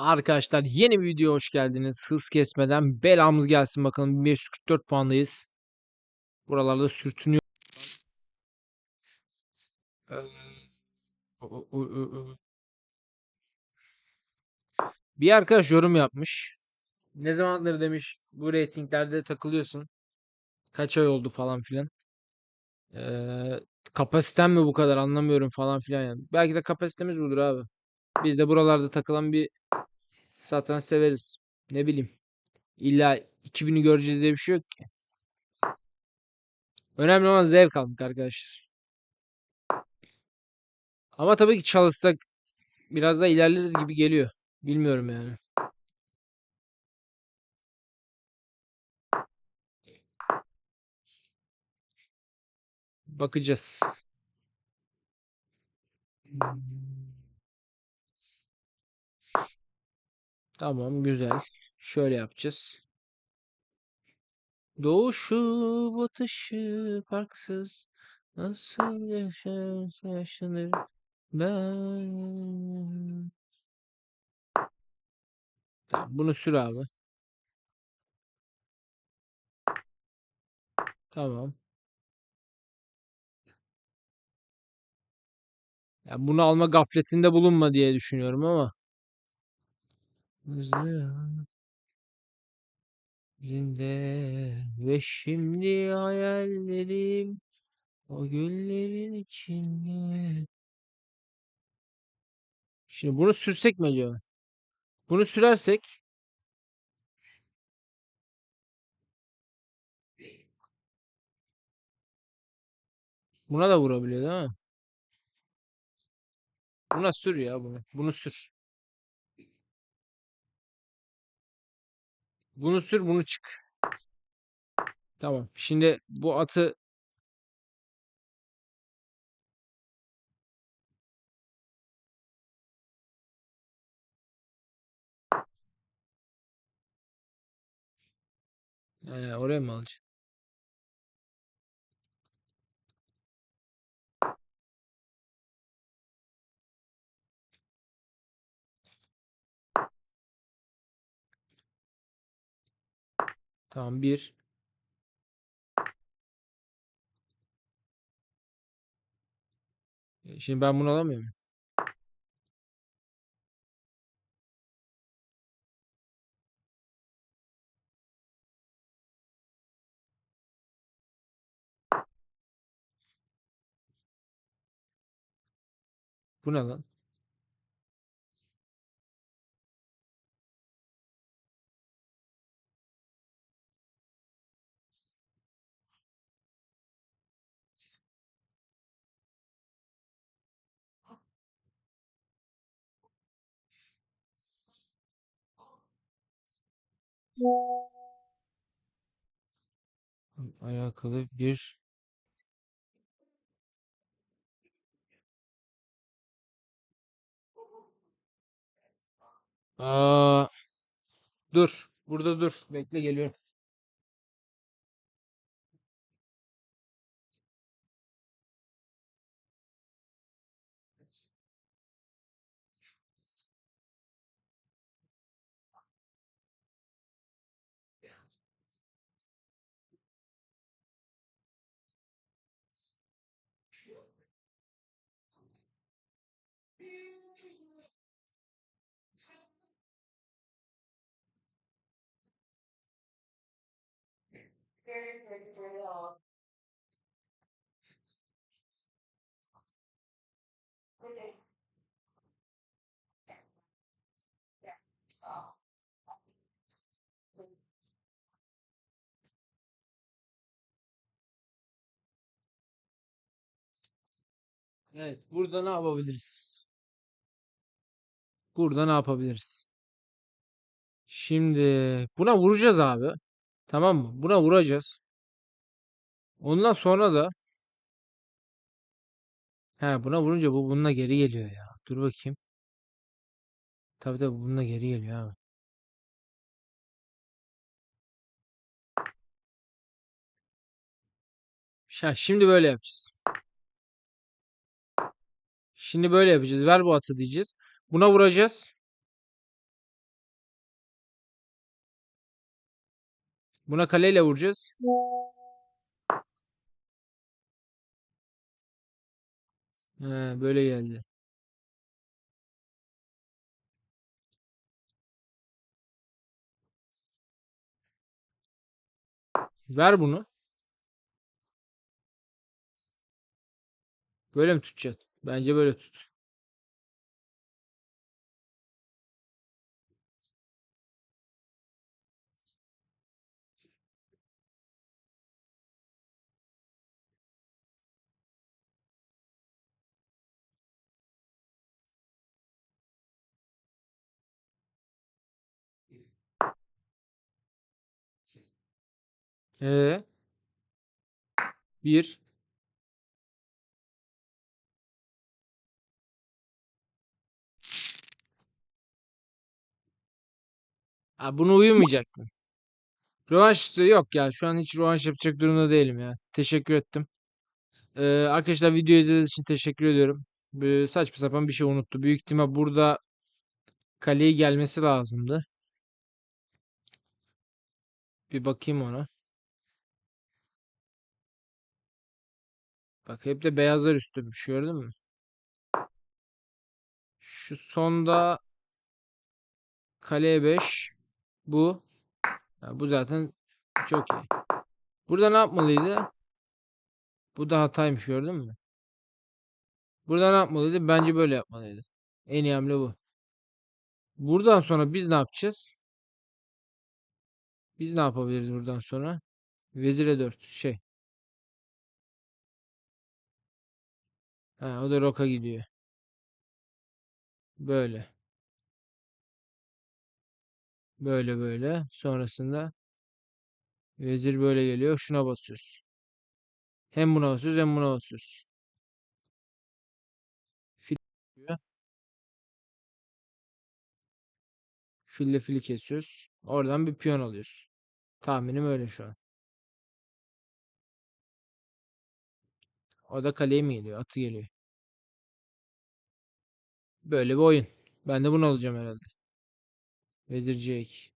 Arkadaşlar yeni bir videoya hoş geldiniz. Hız kesmeden belamız gelsin bakalım. 1544 puandayız. Buralarda sürtünüyor. Ee. Bir arkadaş yorum yapmış. Ne zamandır demiş bu reytinglerde takılıyorsun. Kaç ay oldu falan filan. Ee, kapasiten mi bu kadar anlamıyorum falan filan yani. Belki de kapasitemiz budur abi. Biz de buralarda takılan bir satranç severiz. Ne bileyim. İlla 2000'i göreceğiz diye bir şey yok ki. Önemli olan zevk almak arkadaşlar. Ama tabii ki çalışsak biraz da ilerleriz gibi geliyor. Bilmiyorum yani. Bakacağız. Tamam güzel. Şöyle yapacağız. Doğuşu batışı farksız. Nasıl yaşar yaşanır ben. Tamam bunu sür abi. Tamam. Ya bunu alma gafletinde bulunma diye düşünüyorum ama. Hızlı Zinde ve şimdi hayallerim o güllerin içinde. Şimdi bunu sürsek mi acaba? Bunu sürersek buna da vurabiliyor değil mi? Buna sür ya bunu. Bunu sür. Bunu sür, bunu çık. Tamam. Şimdi bu atı Ee, oraya mı alacaksın? Tamam bir. E, Şimdi ben bunu alamıyor muyum? Bu ne lan? Alakalı bir Aa, dur. Burada dur. Bekle geliyorum. Evet. Burada ne yapabiliriz? Burada ne yapabiliriz? Şimdi buna vuracağız abi. Tamam mı? Buna vuracağız. Ondan sonra da he buna vurunca bu bununla geri geliyor ya. Dur bakayım. Tabii tabii bununla geri geliyor abi. Şa- Şimdi böyle yapacağız. Şimdi böyle yapacağız. Ver bu atı diyeceğiz. Buna vuracağız. Buna kaleyle vuracağız. He, böyle geldi. Ver bunu. Böyle mi tutacaksın? Bence böyle tut. Ee, bir. Ha, bunu uyumayacaktın. Rövanş yok ya. Şu an hiç rövanş yapacak durumda değilim ya. Teşekkür ettim. Ee, arkadaşlar video izlediğiniz için teşekkür ediyorum. Böyle saçma sapan bir şey unuttu. Büyük ihtimal burada kaleye gelmesi lazımdı. Bir bakayım ona. Bak hep de beyazlar üstünmüş gördün mü? Şu sonda kaleye 5. Bu. Ha, bu zaten çok iyi. Burada ne yapmalıydı? Bu da hataymış gördün mü? Burada ne yapmalıydı? Bence böyle yapmalıydı. En iyi hamle bu. Buradan sonra biz ne yapacağız? Biz ne yapabiliriz buradan sonra? Vezire 4 şey. Ha, o da roka gidiyor. Böyle. Böyle böyle. Sonrasında vezir böyle geliyor. Şuna basıyoruz. Hem buna basıyoruz hem buna basıyoruz. Fil diyor. Fille fili kesiyoruz. Oradan bir piyon alıyoruz. Tahminim öyle şu an. O da kaleye mi geliyor? Atı geliyor. Böyle bir oyun. Ben de bunu alacağım herhalde. Vezir C2.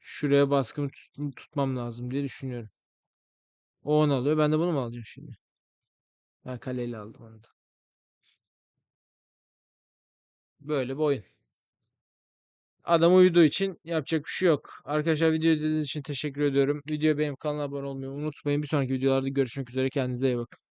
Şuraya baskımı tut- tutmam lazım diye düşünüyorum. O onu alıyor. Ben de bunu mu alacağım şimdi? Ben kaleyle aldım onu da. Böyle bir oyun. Adam uyuduğu için yapacak bir şey yok. Arkadaşlar video izlediğiniz için teşekkür ediyorum. Videoya beğenip kanala abone olmayı unutmayın. Bir sonraki videolarda görüşmek üzere. Kendinize iyi bakın.